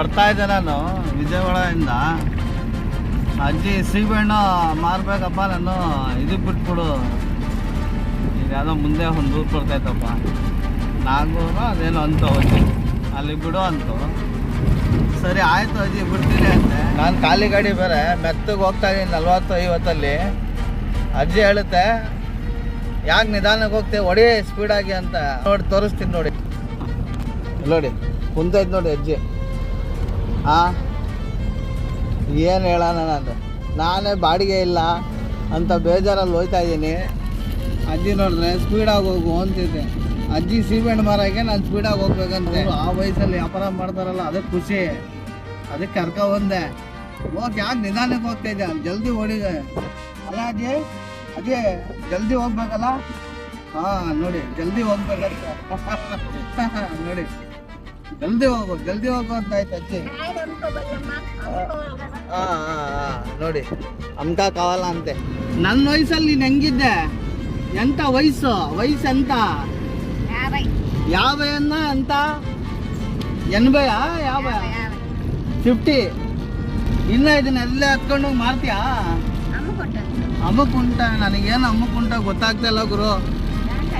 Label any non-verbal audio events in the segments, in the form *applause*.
ಬರ್ತಾ ಇದ್ದೆ ನಾನು, ವಿಜಯವಾಡದಿಂದ. ಅಜ್ಜಿ ಸೀಬೆಹಣ್ಣು ಮಾರ್ಬೇಕಪ್ಪ ನಾನು ಇದಕ್ಕೆ ಬಿಟ್ಬಿಡು. ಈಗ ಯಾವುದೋ ಮುಂದೆ ಒಂದು ಊರು ಬರ್ತೈತಪ್ಪ ನಾಗೂರು, ಅದೇನೋ ಅಂತ ಹೋಗಿ ಅಲ್ಲಿ ಬಿಡು ಅಂತು. ಸರಿ, ಆಯಿತು ಅಜ್ಜಿ, ಬಿಡ್ತೀನಿ ಅಂತೆ ನಾನು ಖಾಲಿ ಗಾಡಿ ಬೇರೆ, ಮೆತ್ತಗೆ ಹೋಗ್ತಾ ಇದ್ದೀನಿ ನಲ್ವತ್ತು ಐವತ್ತಲ್ಲಿ ಅಜ್ಜಿ ಹೇಳುತ್ತೆ, ಯಾಕೆ ನಿಧಾನಕ್ಕೆ ಹೋಗ್ತೇವೆ ಹೊಡಿ ಸ್ಪೀಡಾಗಿ ಅಂತ. ನೋಡಿ, ತೋರಿಸ್ತೀನಿ ನೋಡಿ. ನೋಡಿ ಕುಂತೈತೆ ನೋಡಿ ಅಜ್ಜಿ. ಆ? ಏನು ಹೇಳೋಣ ನಾನು ನಾನೇ ಬಾಡಿಗೆ ಇಲ್ಲ ಅಂತ ಬೇಜಾರಲ್ಲಿ ಹೋಯ್ತಾ ಇದ್ದೀನಿ. ಅಜ್ಜಿ ನೋಡಿದ್ರೆ ಸ್ಪೀಡಾಗಿ ಹೋಗು ಅಂತಿದ್ದೆ. ಅಜ್ಜಿ ಸೀಮೆಣ್ಣು ಮಾರಾಗೆ ನಾನು ಸ್ಪೀಡಾಗಿ ಹೋಗ್ಬೇಕಂತ. ಆ ವಯಸ್ಸಲ್ಲಿ ವ್ಯಾಪಾರ ಮಾಡ್ತಾರಲ್ಲ, ಅದೇ ಖುಷಿ. ಅದಕ್ಕೆ ಕರ್ಕ ಬಂದೆ. ಓಕೆ ಯಾಕೆ ನಿಧಾನಕ್ಕೆ ಹೋಗ್ತಾ ಇದ್ದೆ? ಜಲ್ದಿ ಓಡಿದೆ. ಅಲ್ಲ ಅಜ್ಜಿ? ಅಜ್ಜಿ, ಜಲ್ದಿ ಹೋಗ್ಬೇಕಲ್ಲ? ಹಾಂ, ನೋಡಿ, ಜಲ್ದಿ ಹೋಗ್ಬೇಕಂತ. *laughs* ನೋಡಿ. ಜಲ್ದಿ ಹೋಗು ಜಲ್ದಿ ಹೋಗು ಅಂತ ಆಯ್ತು ಅಜ್ಜಿ. ಹಾ ಹಾ ಹಾ ನೋಡಿ ಅಂತ ಕಾವಲ್ಲ ಅಂತೆ. ನನ್ನ ವಯಸ್ಸಲ್ಲಿ ನೀನು ಹೆಂಗಿದ್ದೆ? ಎಂತ ವಯಸ್ಸು? ವಯಸ್ಸು ಎಂತ? ಯಾವ? ಅನ್ನ ಅಂತ? ಎನ್ಬಯ ಯಾವ ಫಿಫ್ಟಿ ಇನ್ನ ಇದನ್ನೆಲ್ಲ ಹತ್ಕೊಂಡು ಹೋಗಿ ಮಾರ್ತೀಯಾ? ಅಮ್ಮಕ್ಕುಂಟ ನನಗೇನು ಅಮ್ಮಕ್ಕುಂಟ ಗೊತ್ತಾಗ್ತಾ ಇಲ್ಲ ಗುರು.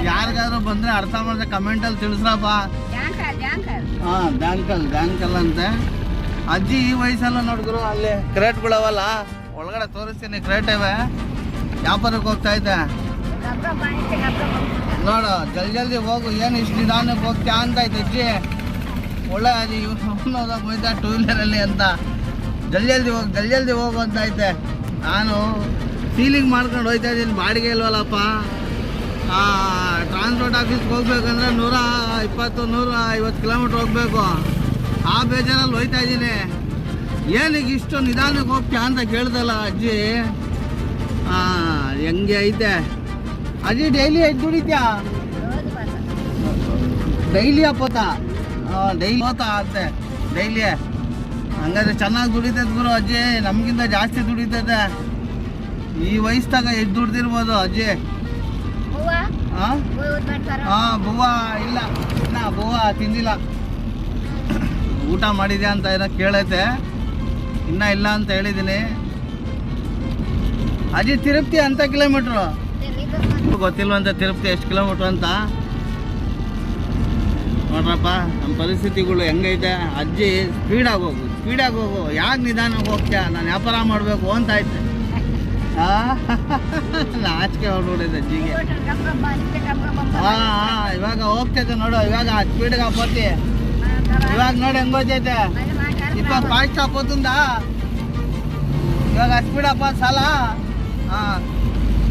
ಯಾರಿಗಾದ್ರೂ ಬಂದರೆ ಅರ್ಥ ಮಾಡಿದ್ರೆ ಕಮೆಂಟಲ್ಲಿ ತಿಳಿಸ್ರಪ್ಪ. ಹಾ ಬ್ಯಾಂಕಲ್ ಬ್ಯಾಂಕಲ್ ಅಂತೆ. ಅಜ್ಜಿ ಈ ವಯಸ್ಸಲ್ಲ ನೋಡಿದ್ರು ಅಲ್ಲಿ ಕ್ರೇಟ್ಗಳವಲ್ಲ ಒಳಗಡೆ ತೋರಿಸ್ತೀನಿ ಕ್ರೇಟ್ ಇವೆ. ವ್ಯಾಪಾರಕ್ಕೆ ಹೋಗ್ತಾ ಇದ್ದೆ. ನೋಡು ಜಲ್ದಿ ಜಲ್ದಿ ಹೋಗು ಏನು ಇಷ್ಟು ನಿಧಾನಕ್ಕೆ ಹೋಗ್ತಾ ಅಂತ ಆಯ್ತು ಅಜ್ಜಿ. ಒಳ್ಳೆ ಅದು ಇವನು ಹೋಯ್ತಾ ಟೂ ವೀಲರಲ್ಲಿ ಅಂತ. ಜಲ್ದಿ ಜಲ್ದಿ ಹೋಗಿ ಜಲ್ದಿ ಜಲ್ದಿ ಹೋಗು ಅಂತ ಐತೆ ನಾನು ಫೀಲಿಂಗ್ ಮಾಡ್ಕೊಂಡು ಹೋಯ್ತಾ ಇದ್ದೀನಿ ಬಾಡಿಗೆ ಇಲ್ವಲ್ಲಪ್ಪ. ಟ್ರಾನ್ಸ್ಪೋರ್ಟ್ ಆಫೀಸ್ಗೆ ಹೋಗ್ಬೇಕಂದ್ರೆ ನೂರ ಇಪ್ಪತ್ತು, ನೂರ ಐವತ್ತು ಕಿಲೋಮೀಟ್ರ್ ಹೋಗ್ಬೇಕು. ಆ ಬೇಜಾರಲ್ಲಿ ಹೋಯ್ತಾ ಇದ್ದೀನಿ. ಏನಕ್ಕೆ ಇಷ್ಟು ನಿಧಾನಕ್ಕೆ ಹೋಗ್ತೀಯ ಅಂತ ಕೇಳ್ದಲ್ಲ ಅಜ್ಜಿ? ಹಾಂ ಹೆಂಗೆ ಐತೆ? ಅಜ್ಜಿ ಡೈಲಿ ಎಷ್ಟು ದುಡಿತ್ಯಾ? ಡೈಲಿ ಅಪ್ಪತ್ತ? ಡೈಲಿ ಹೋತ ಅಂತೆ. ಡೈಲಿ. ಹಂಗಾದ್ರೆ ಚೆನ್ನಾಗಿ ದುಡಿತೈತೆ ಗುರು ಅಜ್ಜಿ. ನಮಗಿಂತ ಜಾಸ್ತಿ ದುಡಿತೈತೆ. ಈ ವಯಸ್ಸಾಗ ಎಷ್ಟು ದುಡ್ದಿರ್ಬೋದು ಅಜ್ಜಿ. ಹಾಂ ಇಲ್ಲ. ಇನ್ನ ತಿಂದಿಲ್ಲ. ಊಟ ಮಾಡಿದೆ ಅಂತ ಏನೋ ಕೇಳೈತೆ. ಇನ್ನ ಇಲ್ಲ ಅಂತ ಹೇಳಿದೀನಿ. ಅಜ್ಜಿ ತಿರುಪ್ತಿ ಅಂತ ಕಿಲೋಮೀಟ್ರು ಗೊತ್ತಿಲ್ವಂತ ತಿರುಪತಿ ಎಷ್ಟು ಕಿಲೋಮೀಟ್ರ್ ಅಂತ. ನೋಡ್ರಪ್ಪ ನಮ್ಮ ಪರಿಸ್ಥಿತಿಗಳು ಹೆಂಗೈತೆ. ಅಜ್ಜಿ ಸ್ಪೀಡಾಗಿ ಹೋಗು ಸ್ಪೀಡಾಗಿ ಹೋಗು. ಯಾಕೆ ನಿಧಾನ ಹೋಗ್ತೀಯ? ನಾನು ವ್ಯಾಪಾರ ಮಾಡಬೇಕು ಅಂತ ಐತೆ *laughs* ಆ? *laughs* ನಾಚಿಕೆ ಹೊಡ್ಬಿಟ್ಟಿದೆ ಅಜ್ಜಿಗೆ. ಇವಾಗ ಹೋಗ್ತೈತೆ ನೋಡು, ಇವಾಗ ಸ್ಪೀಡ್ಗೆ ಹಾಕೋತಿ ಇವಾಗ ನೋಡಿ ಹೆಂಗ್ ಹೋಗ್ತೈತೆ ಇವಾಗ ಫಾಸ್ಟ್ ಹಾಕೋತುಂದ ಇವಾಗ ಸ್ಪೀಡ್ ಅಪ್ಪ ಸಾಲ? ಹಾ.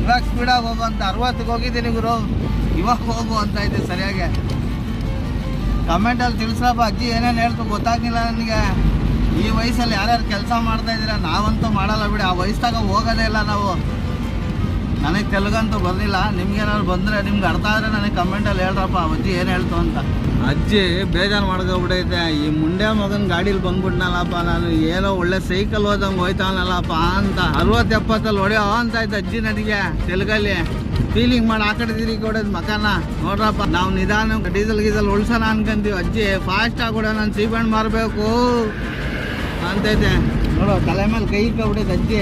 ಇವಾಗ ಸ್ಪೀಡಾಗಿ ಹೋಗು ಅಂತ ಅರವತ್ತಿಗೆ ಹೋಗಿದ್ದೀನಿ ಗುರು. ಇವಾಗ ಹೋಗು ಅಂತ ಐತೆ ಸರಿಯಾಗಿ. ಕಮೆಂಟಲ್ಲಿ ತಿಳಿಸ್ರಪ್ಪ, ಅಜ್ಜಿ ಏನೇನು ಹೇಳ್ತು ಗೊತ್ತಾಗ್ಲಿಲ್ಲ ನನಗೆ. ಈ ವಯಸ್ಸಲ್ಲಿ ಯಾರ್ಯಾರು ಕೆಲಸ ಮಾಡ್ತಾ ಇದ್ದೀರಾ, ನಾವಂತೂ ಮಾಡಲ್ಲ ಬಿಡಿ. ಆ ವಯಸ್ಸಾಗ ಹೋಗೋದೇ ಇಲ್ಲ ನಾವು. ನನಗೆ ತೆಲುಗಂತೂ ಬರಲಿಲ್ಲ. ನಿಮ್ಗೇನಾದ್ರು ಬಂದರೆ ನಿಮ್ಗೆ ಅರ್ಥ ಆದರೆ ನನಗೆ ಕಮೆಂಟಲ್ಲಿ ಹೇಳ್ರಪ್ಪ, ಅಜ್ಜಿ ಏನು ಹೇಳ್ತು ಅಂತ. ಅಜ್ಜಿ, ಬೇಜಾರು ಮಾಡ್ಕೊಬಿಟ್ಟೈತೆ. ಈ ಮುಂಡೆ ಮಗನ ಗಾಡೀಲಿ ಬಂದ್ಬಿಟ್ನಲ್ಲಪ್ಪ, ನಾನು ಏನೋ ಒಳ್ಳೆ ಸೈಕಲ್ ಹೋದಂಗೆ ಹೋಯ್ತಾನಲ್ಲಪ್ಪ ಅಂತ. ಅರವತ್ತು ಎಪ್ಪತ್ತಲ್ಲಿ ಹೊಡೆಯೋ ಅಂತ ಆಯ್ತು ಅಜ್ಜಿ ನನಗೆ ತೆಲುಗಲ್ಲಿ. ಫೀಲಿಂಗ್ ಮಾಡಿ, ಆ ಕಡೆ ತಿರುಗಿ ಕೊಡೋದು ಮಕನ. ನೋಡ್ರಪ್ಪ, ನಾವು ನಿಧಾನ ಡೀಸೆಲ್ ಗೀಸಲ್ ಉಳ್ಸೋಣ ಅನ್ಕೊಂತೀವಿ ಅಜ್ಜಿ. ಫಾಸ್ಟ್ ಆಗಿ ನಾನು ಸೀಬೆಣ್ಣು ಮಾರಬೇಕು. ಅಂತೈತೆ ನೋಡು, ತಲೆ ಮೇಲೆ ಕೈ ಇಟ್ಕೊಬಿಟ್ಟೈತೆ ಅಜ್ಜಿ.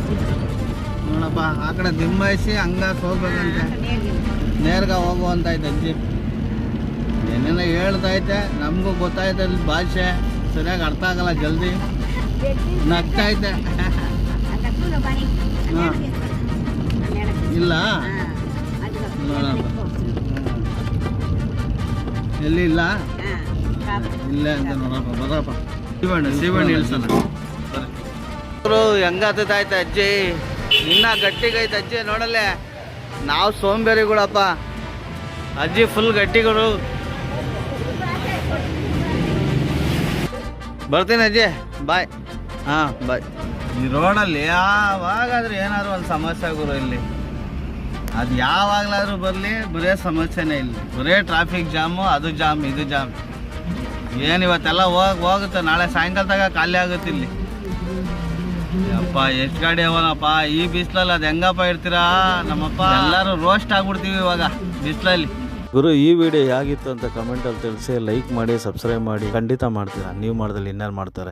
ಹಾ. ನೋಡಪ್ಪ ಆ ಕಡೆ ದಿಂಬಾಯಿಸಿ ಹಂಗ ಹೋಗ್ಬೇಕಂತೆ ನೇರ್ಗ ಹೋಗುವಂತ ಐತೆ ಅಜ್ಜಿ ಏನೇನೋ ಹೇಳ್ತೈತೆ ನಮಗೂ ಗೊತ್ತಾಯ್ತು ಅಲ್ಲಿ ಭಾಷೆ. ಸರಿಯಾಗಿ ಅರ್ಥ ಆಗಲ್ಲ ಜಲ್ದಿ. ನಗ್ತೈತೆ ಇಲ್ಲ? ಎಲ್ಲಿ ಇಲ್ಲ? ಇಲ್ಲ ಅಂತ ನೋಡಪ್ಪ ಬರಪ್ಪ. ಶಿವಣ್ಣ ಶಿವಣ್ಣ ಹೆಂಗ ಹೆಂಗಾತೈತೆ ಅಜ್ಜಿ? ಇನ್ನ ಗಟ್ಟಿಗೈತೆ ಅಜ್ಜಿ ನೋಡಲ್ಲೇ? ನಾವು ಸೋಂಬೇರಿಗಳಪ್ಪ. ಅಜ್ಜಿ ಫುಲ್ ಗಟ್ಟಿಗಳು. ಬರ್ತೀನಿ ಅಜ್ಜಿ. ಬಾಯ್ ಹಾಂ ಬಾಯ್ ಈ ರೋಡಲ್ಲಿ ಯಾವಾಗಾದ್ರೂ ಏನಾದ್ರು ಒಂದು ಸಮಸ್ಯೆ ಗುರು ಇಲ್ಲಿ. ಅದು ಯಾವಾಗಲಾದ್ರೂ ಬರಲಿ, ಬರೇ ಸಮಸ್ಯೆನೇ ಇಲ್ಲಿ. ಬರೇ ಟ್ರಾಫಿಕ್ ಜಾಮು ಅದು ಜಾಮ್ ಇದು ಜಾಮ್ ಏನು ಇವತ್ತೆಲ್ಲ ಹೋಗ್, ಹೋಗುತ್ತೆ. ನಾಳೆ ಸಾಯಂಕಾಲದಾಗ ಖಾಲಿ ಆಗುತ್ತೆ ಇಲ್ಲಿ. ಅಪ್ಪ, ಎಷ್ಟು ಗಾಡಿ ಅವನಪ್ಪ? ಈ ಬಿಸಿಲಲ್ಲಿ ಅದು ಹೆಂಗಪ್ಪ ಇರ್ತೀರಾ? ನಮ್ಮಪ್ಪ. ಎಲ್ಲರೂ ರೋಸ್ಟ್ ಆಗ್ಬಿಡ್ತೀವಿ ಇವಾಗ, ಬಿಸಿಲಲ್ಲಿ. ಗುರು, ಈ ವಿಡಿಯೋ ಹೇಗಿತ್ತು ಅಂತ ಕಮೆಂಟಲ್ಲಿ ತಿಳಿಸಿ ಲೈಕ್ ಮಾಡಿ ಸಬ್ಸ್ಕ್ರೈಬ್ ಮಾಡಿ. ಖಂಡಿತ ಮಾಡ್ತೀರಾ. ನೀವು ಮಾಡಿದಲ್ಲಿ ಇನ್ಯಾರು ಮಾಡ್ತಾರೆ?